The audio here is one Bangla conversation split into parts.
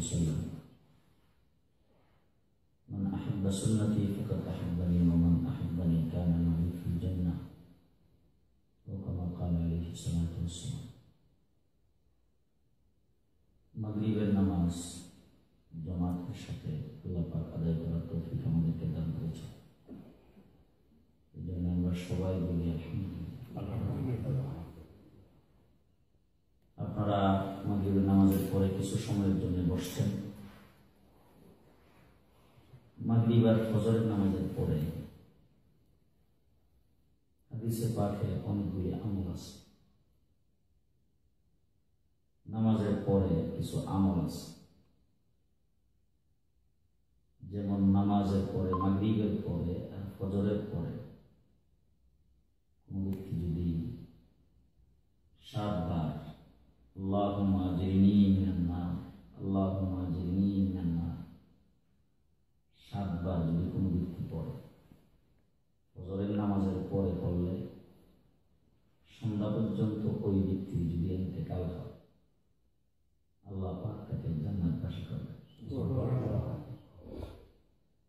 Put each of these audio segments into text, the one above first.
عليه وسلم من أحب سنتي فقد أحبني ومن أحبني كان معي في الجنة وكما قال عليه الصلاة والسلام মাগরিবের নামাজ জামাতের সাথে আল্লাহ পাক আদায় করার তৌফিক আমাদেরকে দান করেছে এই জন্য আমরা সবাই বলি আলহামদুলিল্লাহ আপনারা মাগরিবের নামাজের পরে কিছু সময়ের জন্য বসছেন। মাগরিব আর নামাজের পরে হাদিসে পাঠে অনেকগুলি আমল আছে। নামাজের পরে কিছু আমল আছে। যেমন নামাজের পরে, মাগরিবের পরে আর ফজরের পরে কোনো ব্যক্তি যদি সাতবার আল্লাহুম্মা আজরিনি মিনান নার আল্লাহুম্মা আজরিনি মিনান নার সাতবার যদি কোনো ব্যক্তি পড়ে, ফজরের নামাজের পরে পড়লে সন্ধ্যা পর্যন্ত ওই ব্যক্তি যদি এতেকাল হয়, আল্লাহ পাক তাকে জান্নাতবাসী করবে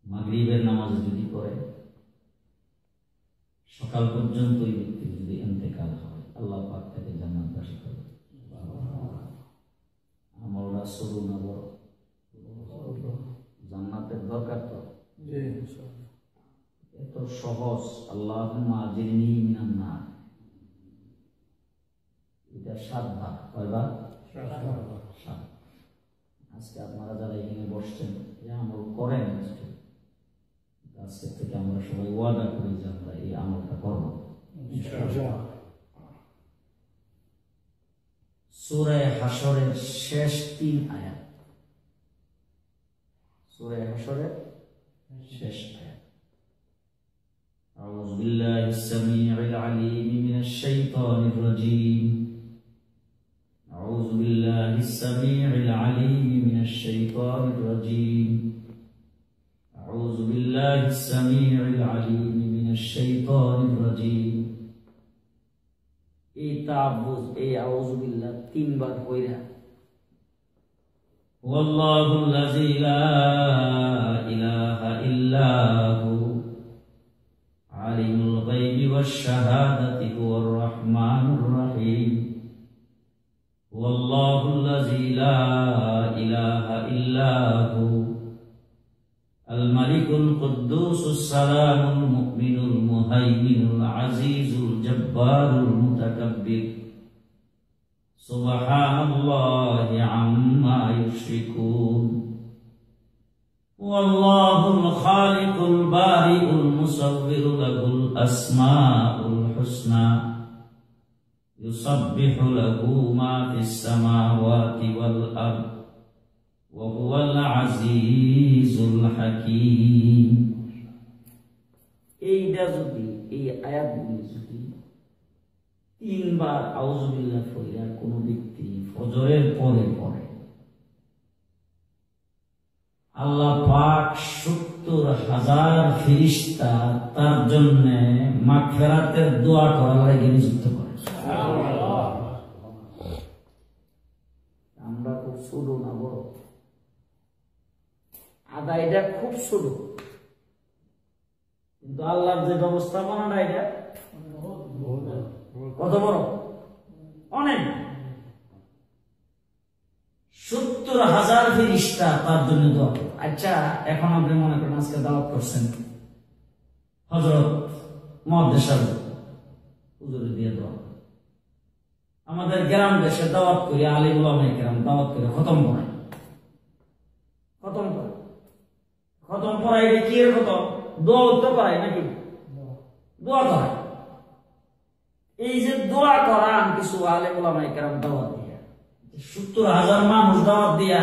মাগরিবের নামাজ যদি পড়ে, সকাল পর্যন্ত ওই ব্যক্তি যদি এতেকাল হয়, আল্লাহ পাক তাকে জান্নাতবাসী করবে আমলটা শুরু না বড় জান্নাতের দরকার তো এত সহজ আল্লাহ না এটা সাত আজকে আপনারা যারা এখানে বসছেন এই আমল করেন আজকে। আজকে থেকে আমরা সবাই ওয়াদা করি যে আমরা এই আমলটা করব। সুরায় হাসরের শেষ তিন আয়াত। সুরায় হাসরের শেষ আয়াত। أعوذ بالله السميع العليم من الشيطان الرجيم أعوذ بالله السميع العليم من الشيطان الرجيم أعوذ بالله السميع العليم من الشيطان الرجيم এই তাবুজ এই আউযু বিল্লাহ তিনবার কইরা والله الذي لا إله إلا هو عالم الغيب والشهادة هو الرحمن الرحيم. والله الذي لا إله إلا هو. الملك القدوس السلام المؤمن المهيمن العزيز الجبار المتكبر. سبحان الله عما يشركون. والله الخالق البارئ المصور له الأسماء الحسنى يسبح له ما في السماوات والأرض وهو العزيز الحكيم এইটা যদি এই আয়াতগুলি যদি তিনবার আউজবিল্লাহ ফরিয়া কোনো ব্যক্তি ফজরের পরে পড়ে আল্লাহ পাক সত্তর হাজার ফিরিস্তা তার জন্য মাগফেরাতের দোয়া করার লাগে নিযুক্ত করে। আমরা খুব ছোট না বড়। আদায়টা খুব ছোট কিন্তু আল্লাহর যে ব্যবস্থাপনাটা এটা কত বড়? অনেক। সত্তর হাজার ফিরিস্তা তার জন্য দোয়া করে। আচ্ছা এখন আপনি মনে করেন আজকে দাওয়াত করছেন? হজরত মহাদেশার হুজুরে দিয়ে দোয়া আমাদের গ্রাম দেশে দাওয়াত করি আলিম গ্রাম দাওয়াত করে, খতম পড়াই খতম করে খতম পড়াই কি এর খতম? দোয়া তো করাই নাকি? দোয়া করাই এই যে দোয়া করান কিছু আলিম ওলামাই গ্রাম দাওয়াত দিয়া, সত্তর হাজার মানুষ দাওয়াত দিয়া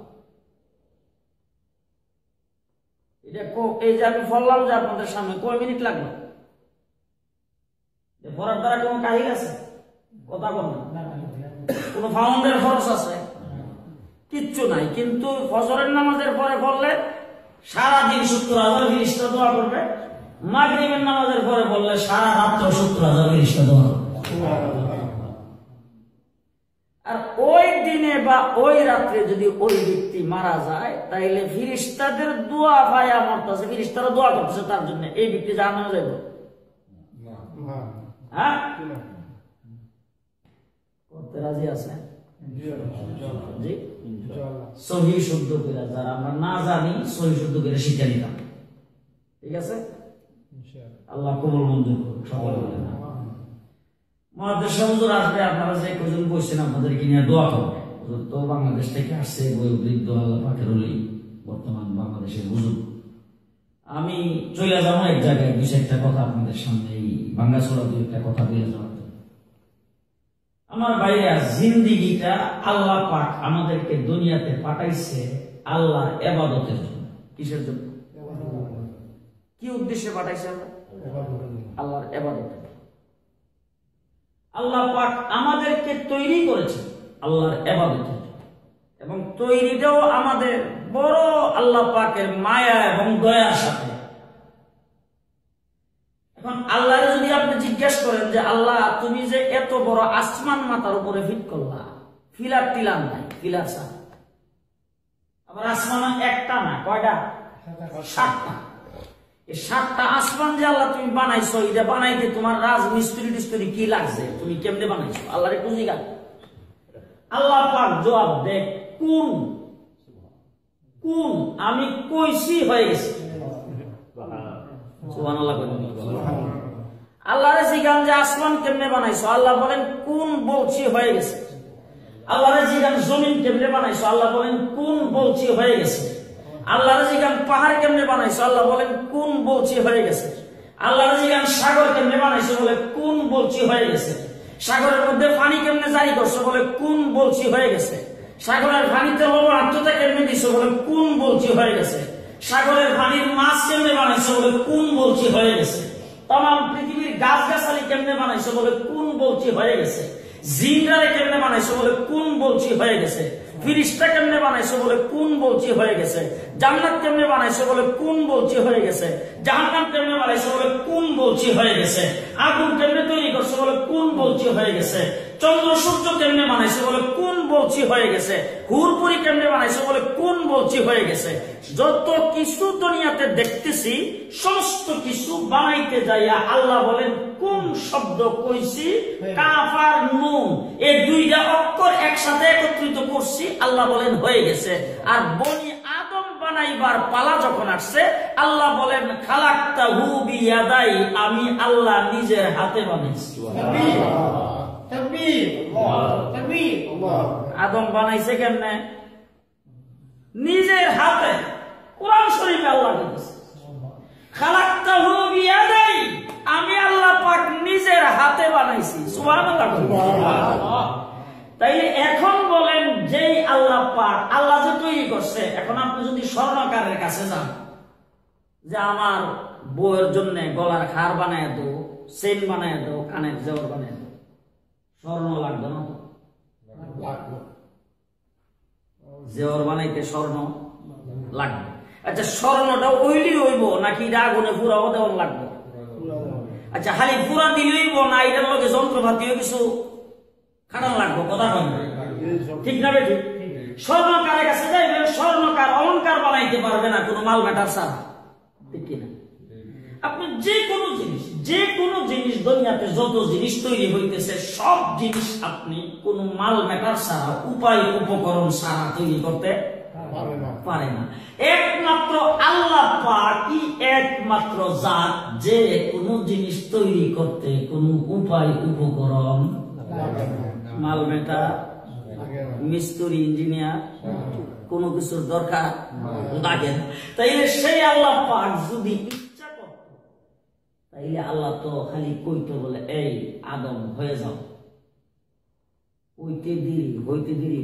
এটা এই যে আমি বললাম যে আপনাদের সামনে কয় মিনিট লাগল পড়ার দ্বারা কোনো কাহিল আছে? কথা বল না। কোন ফাউন্ডের খরচ আছে? কিচ্ছু নাই কিন্তু ফজরের নামাজের পরে পড়লে সারাদিন সত্তর হাজার ফিরিস্তা দোয়া করবে। মাগরিবের নামাজের পরে বললে সারা রাত্র সত্তর হাজার ফিরিস্তা দোয়া করবে আর ওই দিনে বা ওই রাত্রে যদি ওই ব্যক্তি মারা যায় তাইলে ফিরিস্তাদের দোয়া পায়া মরতেছে ফিরিস্তারা দোয়া করতেছে তার জন্য। এই ব্যক্তি জানানো যাবে হ্যাঁ? করতে রাজি আছে জি? সহি শুদ্ধ করে যারা আমরা না জানি সহি শুদ্ধ করে শিখে নিলাম ঠিক আছে? আল্লাহ কবল মঞ্জুর করুক সকল বলে না মহাদেশ আসবে আপনারা যে কজন বসছেন আপনাদেরকে নিয়ে দোয়া করবে হুজুর তো বাংলাদেশ থেকে আসছে বয়োবৃদ্ধ আল্লাহ পাকের হলি বর্তমান বাংলাদেশের হুজুর। আমি চলে যাব এক জায়গায়, দুই একটা কথা আপনাদের সামনে এই বাঙ্গাসোরা দুই একটা কথা বলে যাওয়ার আমার ভাইয়া জিন্দিগিটা আল্লাহ পাক আমাদেরকে দুনিয়াতে পাঠাইছে আল্লাহর এবাদতের জন্য। কিসের জন্য? কি উদ্দেশ্যে পাঠাইছে আল্লাহ? আল্লাহর এবাদতের আল্লাহ পাক আমাদেরকে তৈরি করেছেন। আল্লাহর এবাদতের এবং তৈরিটাও আমাদের বড় আল্লাহ পাকের মায়া এবং দয়ার সাথে। এখন আল্লাহ যদি আপনি জিজ্ঞেস করেন যে, আল্লাহ, তুমি যে এত বড় আসমান মাথার উপরে ফিট করলা, ফিলার টিলার নাই, ফিলার ছাড়া আবার আসমান একটা না, কয়টা? সাতটা। এই সাতটা আসমান যে আল্লাহ তুমি বানাইছো, এটা বানাইতে তোমার রাজ মিস্ত্রি টিস্ত্রি কি লাগছে? তুমি কেমনে বানাইছো? আল্লাহরে পুঁজি গাছ আল্লাহ পাক জবাব দে কোন? কোন? আমি কইছি হয়ে গেছি। আল্লাহরে জিগান যে আসমান কেমনে বানাইছো? আল্লাহ বলেন কোন বলছি হয়ে গেছে? আল্লাহরে জিগান জমিন কেমনে বানাইছো? আল্লাহ বলেন কোন বলছি হয়ে গেছে? আল্লাহরে জিগান পাহাড় কেমনে বানাইছো? আল্লাহ বলেন কোন বলছি হয়ে গেছে? আল্লাহরে জিগান সাগর কেমনে বানাইছো? বলে কোন বলছি হয়ে গেছে? সাগরের মধ্যে পানি কেমনে জারি করছ বলে কোন বলছি হয়ে গেছে? সাগরের পানিতে লবণাত্মতা কেমনে দিছো বলে কোন বলছি হয়ে গেছে? সাগরের পানির মাছ কেমনে বানাইছে বলে কোন বলছি হয়ে গেছে? তাম পৃথিবীর গাছ গাছালি কেমনে বানাইছো বলে কোন বলছি হয়ে গেছে? জিন্দারে কেমনে বানাইছো বলে কোন বলছি হয়ে গেছে? ফিরিস্তা কেমনে বানাইছে বলে কোন বলছি হয়ে গেছে? জান্নাত কেমনে বানাইছে বলে কোন বলছি হয়ে গেছে? জাহান্নাম কেমনে বানাইছে বলে কোন বলছি হয়ে গেছে? আগুন কেমনে তৈরি করছে বলে কোন বলছি হয়ে গেছে? চন্দ্র সূর্য কেমনে বানাইছে বলে কোন বলছি হয়ে গেছে? হুরপুরি কেমনে বানাইছে বলে কোন বলছি হয়ে গেছে? যত কিছু দুনিয়াতে দেখতেছি সমস্ত কিছু বানাইতে যাইয়া আল্লাহ বলেন কোন শব্দ কইছি? কাফার নুন। এই দুইটা অক্ষর একসাথে একত্রিত করছি আল্লাহ বলেন হয়ে গেছে। আর বনি আদম বানাইবার পালা যখন আসছে আল্লাহ বলেন খালাক্তা হু বিয়াদাই আমি আল্লাহ নিজের হাতে বানাইছি। আদম বানাইছে কেমনে? নিজের হাতে কোরআন শরীফে আল্লাহ খালাক্তাহু বিয়াদাই আমি আল্লাহ পাক নিজের হাতে বানাইছি। সুবহানাল্লাহ তাই এখন বলেন যেই আল্লাহ পাক আল্লাহ যে তৈরি করছে এখন আপনি যদি স্বর্ণকারের কাছে যান যে আমার বউয়ের জন্য গলার খার বানায় দো চেন বানায় দো কানের জেওর বানায় স্বর্ণ লাগবে না জেওর বানাইতে স্বর্ণ লাগবে। আচ্ছা স্বর্ণটা ওইলি হইব নাকি এটা আগুনে পুরাও দেওয়ার লাগবে? আচ্ছা খালি পুরা দিলে হইব না এটার লগে যন্ত্রপাতিও কিছু খাটান লাগবে? কথা ঠিক না বেঠিক স্বর্ণকারের কাছে যাইবে স্বর্ণকার অলংকার বানাইতে পারবে না কোনো মাল ম্যাটার ছাড়া। ঠিক কিনা? আপনি যে কোনো জিনিস যে কোনো জিনিস দুনিয়াতে যত জিনিস তৈরি হইতেছে সব জিনিস আপনি কোন মাল ম্যাটার ছাড়া উপায় উপকরণ ছাড়া তৈরি করতে পারে না। একমাত্র আল্লাহ পাকই একমাত্র জাত যে কোনো জিনিস তৈরি করতে কোন উপায় উপকরণ মাল মেটা মিস্ত্রি ইঞ্জিনিয়ার কোনো কিছুর দরকার লাগে না। তাইলে সেই আল্লাহ পাক যদি তাইলে আল্লাহ তো খালি কইতো বলে এই আদম হয়ে যাও। হইতে দেরি হইতে দেরি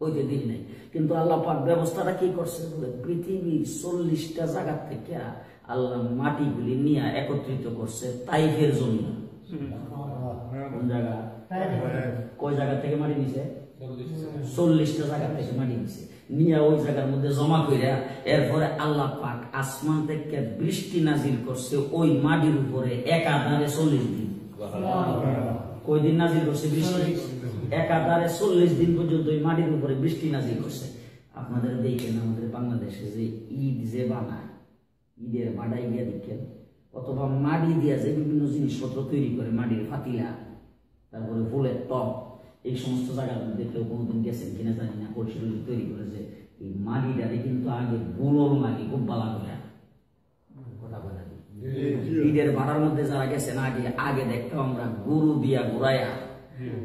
হইতে দেরি নাই। কিন্তু আল্লাহ পাক ব্যবস্থাটা কি করছে বলে পৃথিবীর চল্লিশটা জায়গা থেকে আল্লাহ মাটিগুলি নিয়ে একত্রিত করছে তাইফের জন্য কোন জায়গা? কয় জায়গা থেকে মাটি নিছে? চল্লিশটা জায়গা থেকে মাটি নিছে। নিয়ে ওই জায়গার মধ্যে জমা কইরা এরপরে আল্লাহ পাক আসমান থেকে বৃষ্টি নাজিল করছে ওই মাটির উপরে একাধারে চল্লিশ দিন। কই দিন নাজিল করছে বৃষ্টি? একাধারে চল্লিশ দিন পর্যন্ত ওই মাটির উপরে বৃষ্টি নাজিল করছে। আপনাদের দেখেন আমাদের বাংলাদেশে যে ঈদ যে বানায় ঈদের বাড়াই গিয়া দেখেন, অথবা মাটি দিয়া যে বিভিন্ন জিনিসপত্র তৈরি করে মাটির ফাতিলা, তারপরে ফুলের টপ এই সমস্ত জায়গার মধ্যে কেউ কোনোদিন গেছেন কিনা জানি না পরিষদ তৈরি করেছে এই মাটিটারে কিন্তু আগে বুলোর মাটি খুব বালা করে। কথা বলে ঈদের ভাড়ার মধ্যে যারা গেছেন আগে আগে দেখতাম আমরা গরু দিয়া ঘুরাইয়া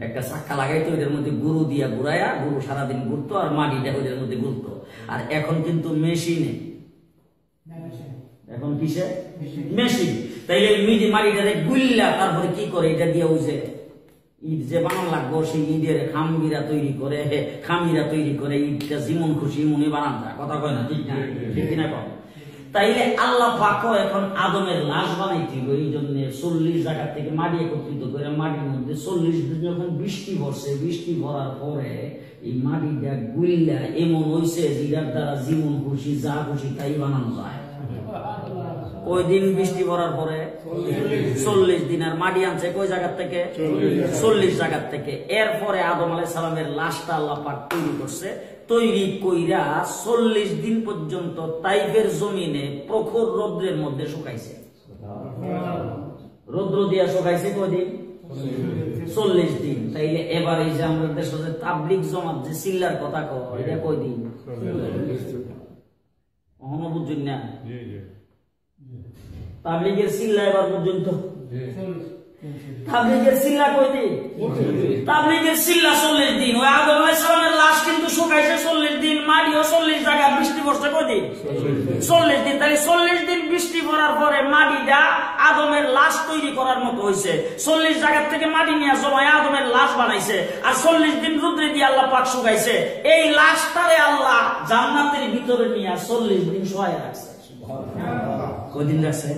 একটা চাক্কা লাগাইতো ওদের মধ্যে গরু দিয়া ঘুরাইয়া গরু সারাদিন ঘুরতো আর মাটিটা ওদের মধ্যে ঘুরতো। আর এখন কিন্তু মেশিনে। এখন কিসে? মেশিন। তাইলে মিডি মাটিটারে গুল্লা তারপরে কি করে? এটা দিয়ে উঠে ঈদ যে বানান লাগবো, সেই ঈদের খামগিরা তৈরি করে খামিরা তৈরি করে ঈদটা যেমন খুশি মনে বানান যায়। কথা কয় না? ঠিক না? ঠিক কিনা কম তাইলে আল্লাহ পাকও এখন আদমের লাশ বানাইছিল এই জন্য চল্লিশ জায়গা থেকে মাটি একত্রিত করে মাটির মধ্যে চল্লিশ দিন যখন বৃষ্টি পড়ছে, বৃষ্টি পড়ার পরে এই মাটিটা গুল্লা এমন হইছে যেটার দ্বারা জীবন খুশি, যা খুশি তাই বানানো যায়। ওই দিন বৃষ্টি পড়ার পরে? চল্লিশ দিন আর মাটি আনছে কই জায়গার থেকে? চল্লিশ জায়গার থেকে। এরপরে আদম আলাই সালামের লাশটা আল্লাহ পাক তৈরি করছে। তৈরি কইরা চল্লিশ দিন পর্যন্ত তাইফের জমিনে প্রখর রৌদ্রের মধ্যে শুকাইছে। রৌদ্র দিয়া শুকাইছে কদিন চল্লিশ দিন। তাইলে এবার এই যে আমরা দেশে যে তাবলিক জমাত যে সিল্লার কথা কয় এটা কয় দিন। অহনো না। তাবলিগের সিল্লা এবার পর্যন্ত। তাবলিগের সিল্লা তাবলিগের সিল্লা চল্লিশ দিন। ওই আদম আলাইসালামের লাশ কিন্তু শুকাইছে চল্লিশ দিন। মাটিও চল্লিশ জায়গা বৃষ্টি পড়ছে চল্লিশ দিন। তাহলে চল্লিশ দিন বৃষ্টি পড়ার পরে মাটিটা আদমের লাশ তৈরি করার মতো হয়েছে চল্লিশ জায়গা থেকে মাটি নিয়ে জমায় আদমের লাশ বানাইছে। আর চল্লিশ দিন রুদ্রে দিয়ে আল্লাহ পাক শুকাইছে। এই লাশটারে আল্লাহ জান্নাতের ভিতরে নিয়ে চল্লিশ দিন সহায় রাখছে। কদিন রাখছে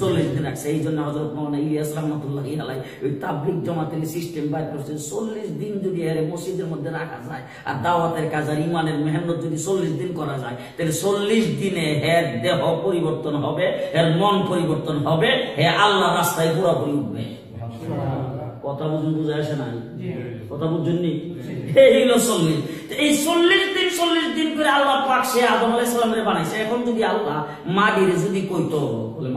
চল্লিশ দিন রাখছে এই জন্য হজরত মৌলানা ইলিয়াস রহমতুল্লাহ আলাই ওই তাবলিক জমাতের সিস্টেম বাইর করছে চল্লিশ দিন যদি এর মসজিদের মধ্যে রাখা যায় আর দাওয়াতের কাজ আর ইমানের মেহনত যদি চল্লিশ দিন করা যায় তাহলে চল্লিশ দিনে হের দেহ পরিবর্তন হবে এর মন পরিবর্তন হবে হে আল্লাহ রাস্তায় পুরোপুরি উঠবে। কথা বুঝুন বুঝে আসে না কথা বুঝছেন নি এই হলো চল্লিশ। এই চল্লিশ চল্লিশ দিন করে আল্লাহ পাক সে আদম বানাইছে। এখন যদি আল্লাহ যদি কইতো, বলে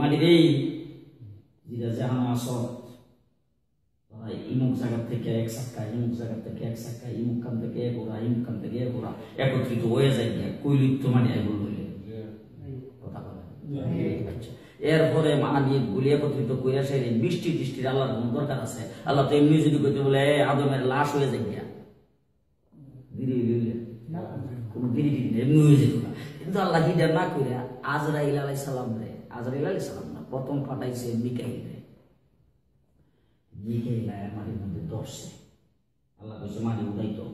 ইমুক থেকে এক ইমুক থেকে এক ইমুক থেকে এক ওরা, ইমুক থেকে এক ওরা, একত্রিত হয়ে যায় গিয়া কইলি তো মানে কথা বলে। এরপরে মানাবি গুলি একত্রিত কইরা সেরে বৃষ্টি টিষ্টির আল্লাহর কোনো দরকার আছে? আল্লাহ তো এমনি যদি কইতে, বলে আদমের লাশ হয়ে যায় গিয়া। ধীরে ধীরে কোনো ধীরে ধীরে এমনি হয়ে যেত না। কিন্তু আল্লাহ হিদার না কইরা আজরাইল আলাই সালাম রে আজরাইল আলাই সালাম না প্রথম পাঠাইছে মিকাইল রে। মিকাইল আয়া মাটির মধ্যে ধরছে আল্লাহ কইছে মাটি উঠাইতো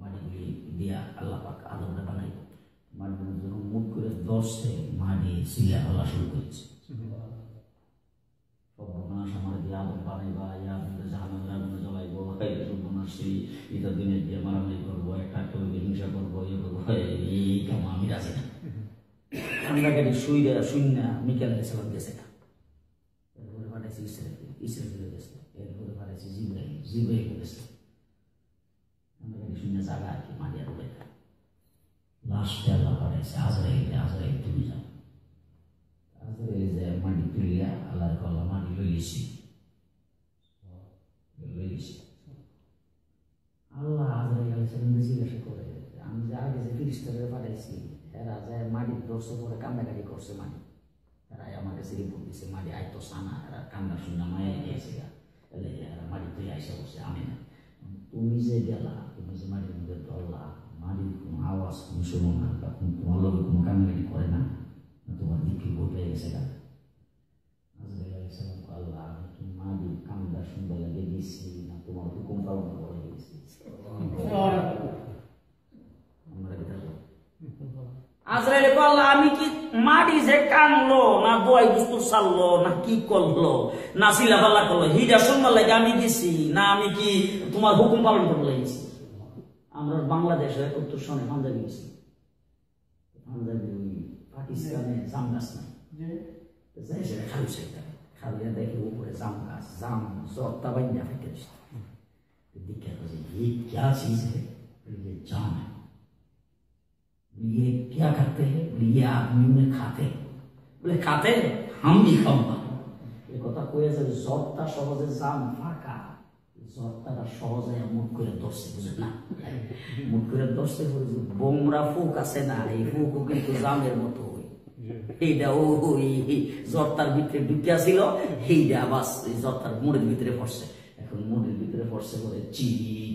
মাটিগুলি দিয়া আল্লাহ পাক আদমরে বানাইতো মাটির মধ্যে যখন মুখ করে ধরছে মাটি সিলা হলা শুরু করেছে। সর্বনাশ আমার দিয়ে আদম বানাইবা সেই ইতার দিনে দিয়ে মারামারি করব, একটা করব হিংসা করব ইয়ে করব এই কাম আমি রাজি না? আমরা গাড়ি শুই দেয়া গেছে না? এরপরে পাঠাইছি ইসরায়েল ইসরায়েল গেছে এরপরে পাঠাইছি জিব্রাহিম জিব্রাহিম গেছে আমরা গাড়ি শূন্য জায়গা আর কি লাস্টে আল্লাহ তুমি যাও। মাটি তুলিয়া আল্লাহর কল্লা মাটি লইছি আল্লাহ আজরাইল আলাইসালামকে জিজ্ঞাসা করে আমি যে আগে যে ফিরিস্তারে পাঠাইছি এরা যায় মাটির দর্শ পরে কান্দাকাটি করছে মাটি এরা আমার কাছে রিপোর্ট দিছে মাটি আইতো সানা এরা কান্না শুনে মায়া গিয়েছে এলে এরা মাটি তুই আইসা বসে আমি না তুমি যে গেলা তুমি যে মাটির মধ্যে ধরলা মাটির কোনো আওয়াজ তুমি শোনো না বা কোনো তোমার লোক কোনো আজরাইলে বলল আমি কি মাটি যে কানলো না বয় বস্তু চাললো না কি করল না সিলা পাল্লা করল? হিটা শুনবার লাগে আমি দিছি না আমি কি তোমার হুকুম পালন করতে লাগিয়েছি আমরা বাংলাদেশে উত্তর সনে পাঞ্জাবি গেছি পাঞ্জাবি পাকিস্তানে জাম গাছ নাই। যাই সেটা খালু দেখে উপরে জাম গাছ জাম জর্তা বাইন্দা ফেটে দিচ্ছে दिक्कत हो रही ये क्या चीज है बोले, ये जाम है बोले, ये क्या करते हैं बोले, ये आदमी में खाते हैं बोले खाते हैं हम भी खाऊंगा এই কথা কয়েছে জ্বরটা সহজে জাম ফাঁকা জ্বরটা সহজে মুখ করে ধরছে বুঝে না মুখ করে ধরছে বুঝে বোমরা ফুক আছে না এই ফুকও কিন্তু জামের মতো ওই এইটা ও ওই জ্বরটার ভিতরে ঢুকিয়া ছিল এইটা বাস এই জ্বরটার মুড়ের ভিতরে পড়ছে এখন মুড়ের করছে বলে চি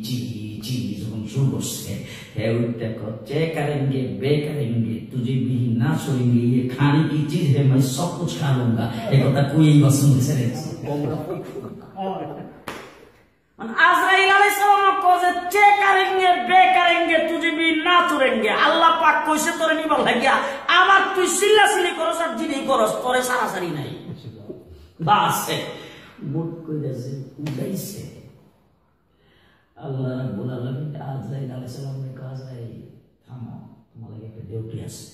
চি চি যখন শুরু করছে হে উল্টা করছে কারেঙ্গে বে কারেঙ্গে তুঝে বিহি না সরেঙ্গে ইয়ে খানে কি চিজ হে মাই সব কুছ খা লুঙ্গা। এ কথা কই পছন্দ করে মানে আজরাইল আলাইহিস সালাম চে বে না তুরেঙ্গে আল্লাহ পাক কইছে তোরে নিবা লাগিয়া আবার তুই সিল্লাসিলি করছ আর জিনি করছ তোরে সারাসারি নাই। বাস উড়াইছে আল্লাহ রাব্বুল আলামিন আজরাইল আলাইহিস কয় আজরাইল থামো তোমার লাগে একটা ডিউটি আছে।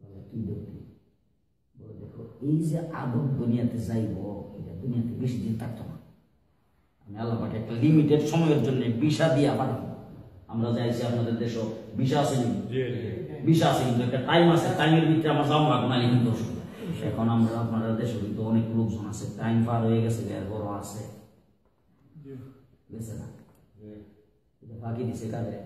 বলে কি ডিউটি বলে দেখো এই যে আদম দুনিয়াতে যাইব এটা দুনিয়াতে বেশি দিন থাকতো না। আমি আল্লাহ পাকে একটা লিমিটেড সময়ের জন্য ভিসা দিয়া পাঠাবো। আমরা যাইছি আপনাদের দেশও ভিসা আছে নি ভিসা আছে কিন্তু একটা টাইম আছে টাইমের ভিতরে আমার যাওয়া লাগবে না কিন্তু এখন আমরা আপনাদের দেশে কিন্তু অনেক লোকজন আছে টাইম পার হয়ে গেছে এর বড় আছে। না এটা ফাঁকি দিছে কারে?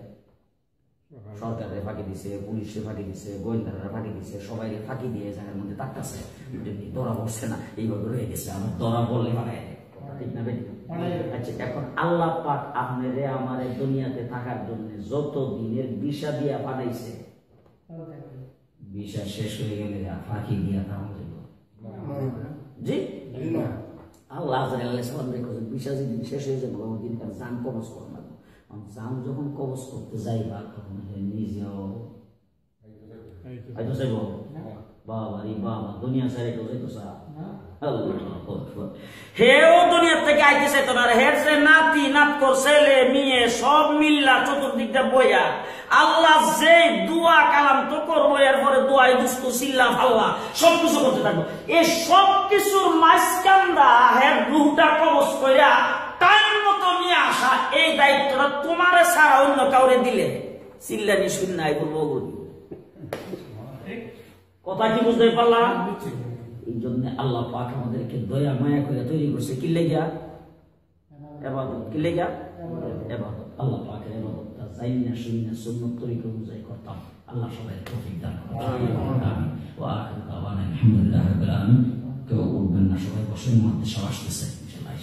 সরকারে ফাঁকি দিছে পুলিশে ফাঁকি দিছে গোয়েন্দারা ফাঁকি দিছে সবাই ফাঁকি দিয়ে জায়গার মধ্যে তাকাছে ধরা পড়ছে না এইভাবে রয়ে গেছে। আমার ধরা পড়লে মানে ঠিক না আচ্ছা এখন আল্লাহ পাক আপনারে আমারে দুনিয়াতে থাকার জন্য যত দিনের বিষা দিয়া পাঠাইছে বিষা শেষ হয়ে গেলে ফাঁকি দিয়া যাবে জি? আল্লাহ আল্লাহ সালাম রেখেছেন বিষা যেদিন শেষ হয়ে যাবে দিন তার জান কবচ করে না জান যখন কবচ করতে যাইবা। তখন সে নিজেও চাইব বাবা রে বাবা দুনিয়া সারে কেউ যাইতো সা হেও দুনিয়ার থেকে আইতেছে তোমার হের যে নাতি নাতকর ছেলে, মেয়ে, সব মিল্লা চতুর্দিকটা বইয়া আল্লাহ যে দুয়া কালাম তো করব, এরপরে দোয়াই দুস্তু ফাল্লা, সব কিছু করতে থাকব। এই সব কিছুর হের রুহটা কবচ মতো নিয়ে আসা, এই দায়িত্বটা তোমারে ছাড়া অন্য কাউরে দিলে। চিল্লানি শুননাই বলব কথা কি বুঝতে পারলাম? জন্য আল্লাহ পাক আমাদেরকে দয়া, মায়া করে তৈরি করছে। কি লেগিয়া এবাদত। কি লেগিয়া এবাদত। আল্লাহ পাকের এবাদতটা যাই না শুনি না সুন্নত তরিকে অনুযায়ী করতাম। আল্লাহ সবাই তৌফিক দান ও আলহামদুলিল্লাহ কেউ উঠবেন না, সবাই বসে মধ্যে সব আসতেছে। ইনশাআল্লাহ